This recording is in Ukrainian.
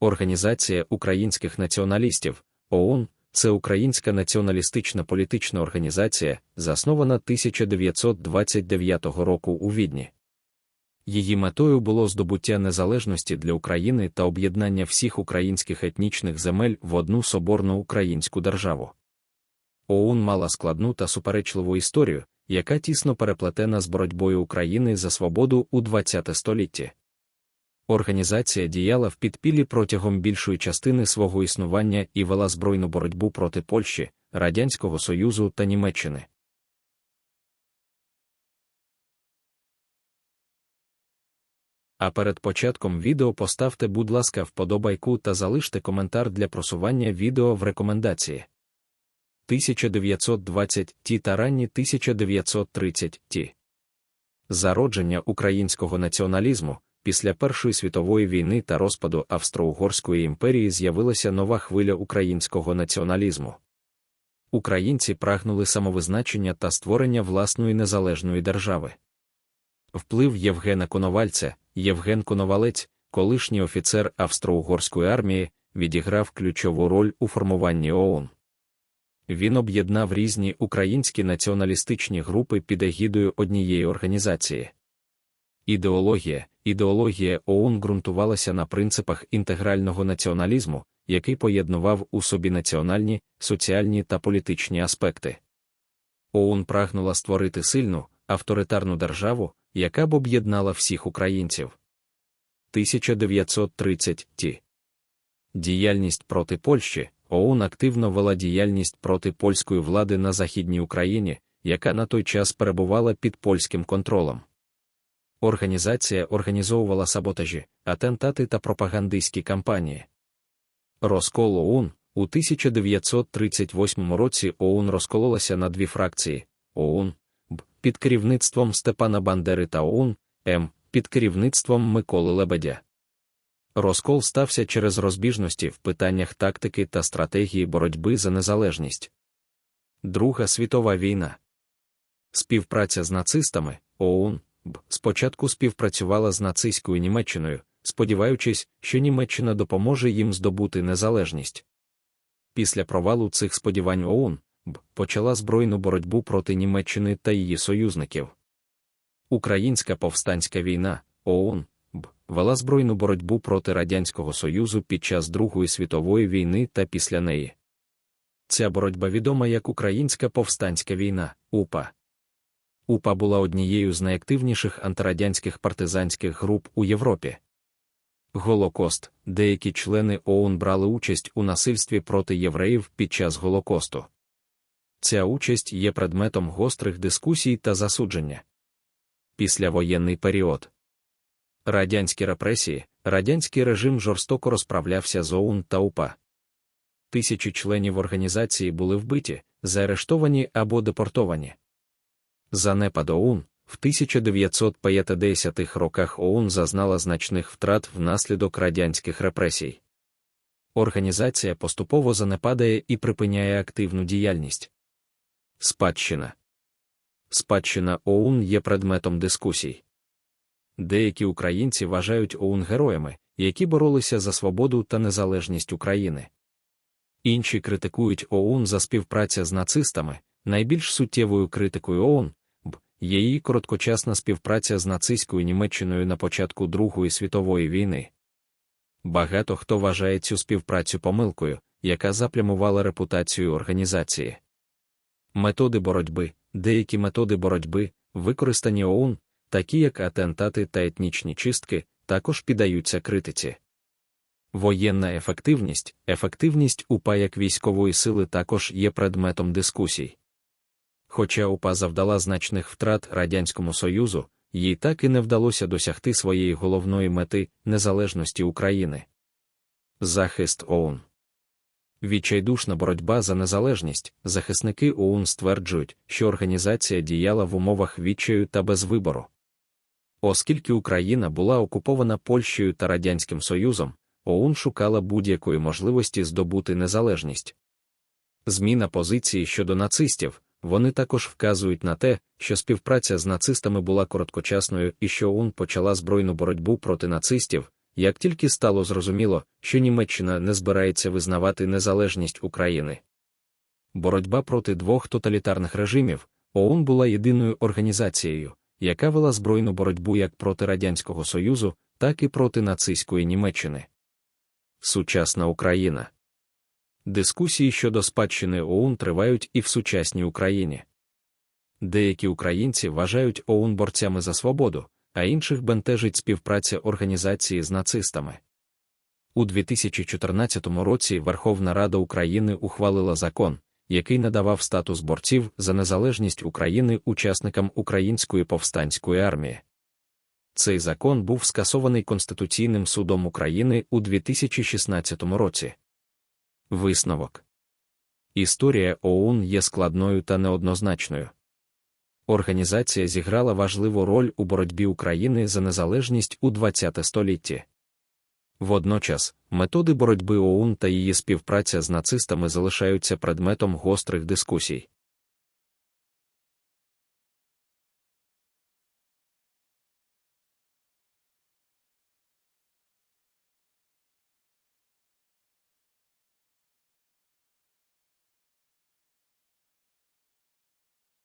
Організація українських націоналістів ОУН це українська націоналістична політична організація, заснована 1929 року у Відні. Її метою було здобуття незалежності для України та об'єднання всіх українських етнічних земель в одну соборну українську державу. ОУН мала складну та суперечливу історію, яка тісно переплетена з боротьбою України за свободу у ХХ столітті. Організація діяла в підпіллі протягом більшої частини свого існування і вела збройну боротьбу проти Польщі, Радянського Союзу та Німеччини. А перед початком відео поставте, будь ласка, вподобайку та залиште коментар для просування відео в рекомендації. 1920 ті та ранні 1930 ті. Зародження українського націоналізму після Першої світової війни та розпаду Австро-Угорської імперії з'явилася нова хвиля українського націоналізму. Українці прагнули самовизначення та створення власної незалежної держави. Вплив Євгена Коновальця, Євген Коновалець, колишній офіцер Австро-Угорської армії, відіграв ключову роль у формуванні ООН. Він об'єднав різні українські націоналістичні групи під егідою однієї організації. Ідеологія Ідеологія ОУН ґрунтувалася на принципах інтегрального націоналізму, який поєднував у собі національні, соціальні та політичні аспекти. ОУН прагнула створити сильну, авторитарну державу, яка б об'єднала всіх українців. 1930 ті. Діяльність проти Польщі ОУН активно вела діяльність проти польської влади на Західній Україні, яка на той час перебувала під польським контролем. Організація організовувала саботажі, атентати та пропагандистські кампанії. Розкол ОУН у 1938 році ОУН розкололася на дві фракції ОУН Б під керівництвом Степана Бандери та ОУН М під керівництвом Миколи Лебедя. Розкол стався через розбіжності в питаннях тактики та стратегії боротьби за незалежність. Друга світова війна. Співпраця з нацистами ОУН Б спочатку співпрацювала з нацистською Німеччиною, сподіваючись, що Німеччина допоможе їм здобути незалежність. Після провалу цих сподівань ОУН Б почала збройну боротьбу проти Німеччини та її союзників. Українська повстанська війна ОУН Б вела збройну боротьбу проти Радянського Союзу під час Другої світової війни та після неї. Ця боротьба відома як Українська повстанська війна УПА. УПА була однією з найактивніших антирадянських партизанських груп у Європі. Голокост деякі члени ОУН брали участь у насильстві проти євреїв під час Голокосту. Ця участь є предметом гострих дискусій та засудження. Післявоєнний період радянські репресії, радянський режим жорстоко розправлявся з ОУН та УПА. Тисячі членів організації були вбиті, заарештовані або депортовані. Занепад ОУН в 1950-х роках ОУН зазнала значних втрат внаслідок радянських репресій. Організація поступово занепадає і припиняє активну діяльність. Спадщина Спадщина ОУН є предметом дискусій. Деякі українці вважають ОУН героями, які боролися за свободу та незалежність України. Інші критикують ОУН за співпраця з нацистами, найбільш суттєвою критикою ОУН її короткочасна співпраця з нацистською Німеччиною на початку Другої світової війни. Багато хто вважає цю співпрацю помилкою, яка заплямувала репутацію організації. Методи боротьби, деякі методи боротьби, використані ОУН, такі як атентати та етнічні чистки, також піддаються критиці. Воєнна ефективність, ефективність УПА як військової сили також є предметом дискусій. Хоча УПА завдала значних втрат Радянському Союзу, їй так і не вдалося досягти своєї головної мети незалежності України. Захист ОУН Відчайдушна боротьба за незалежність. Захисники ОУН стверджують, що організація діяла в умовах відчаю та без вибору. Оскільки Україна була окупована Польщею та Радянським Союзом, ОУН шукала будь-якої можливості здобути незалежність. Зміна позиції щодо нацистів вони також вказують на те, що співпраця з нацистами була короткочасною і що ОУН почала збройну боротьбу проти нацистів, як тільки стало зрозуміло, що Німеччина не збирається визнавати незалежність України. Боротьба проти двох тоталітарних режимів ОУН була єдиною організацією, яка вела збройну боротьбу як проти Радянського Союзу, так і проти нацистської Німеччини. Сучасна Україна Дискусії щодо спадщини ОУН тривають і в сучасній Україні. Деякі українці вважають ОУН борцями за свободу, а інших бентежить співпраця організації з нацистами. У 2014 році Верховна Рада України ухвалила закон, який надавав статус борців за незалежність України учасникам Української повстанської армії. Цей закон був скасований Конституційним судом України у 2016 році. Висновок Історія ОУН є складною та неоднозначною. Організація зіграла важливу роль у боротьбі України за незалежність у ХХ столітті. Водночас, методи боротьби ОУН та її співпраця з нацистами залишаються предметом гострих дискусій.